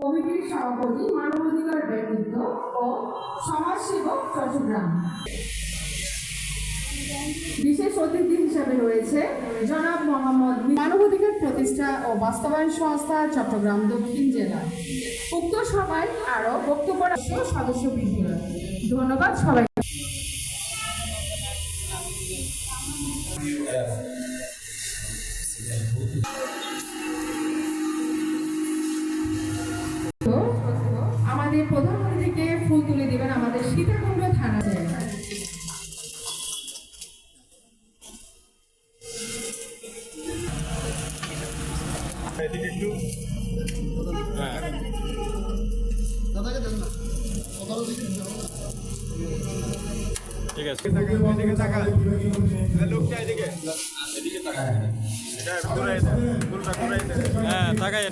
কমিটির সভাপতি মানবাধিকার ব্যক্তিত্ব ও সমাজসেবক চট্টগ্রাম। বিশেষ অতিথি হিসাবে রয়েছে জনাব মোহাম্মদ মানবাধিকার প্রতিষ্ঠা ও বাস্তবায়ন সংস্থা চট্টগ্রাম দক্ষিণ জেলা। উক্ত সভায় আরও বক্তব্য রাখছে সদস্যবৃন্দ ধন্যবাদ সবাই। আমাদের প্রধানমন্ত্রীকে ফুল তুলে দিবেন আমাদের সীতাকুণ্ড থানা জেলায় এদিকে একটু ঠিক আছে এদিকে তাকা লোকটা এদিকে। এদিকে তাকা এটা ঘুরাই ঘুরাই হ্যাঁ তাকাই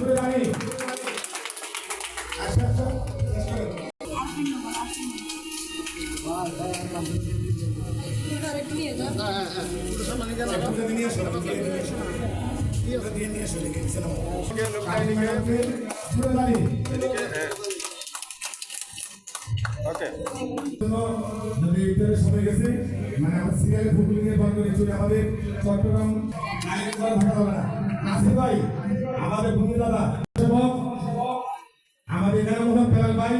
মানে আমার সিরিয়ালে নিয়ে বন্ধ করে আমাদের চট্টগ্রাম নায়ক ভালো ভাই আমাদের ভূমি দাদা, আমাদের এখানে মতন ফেরাল ভাই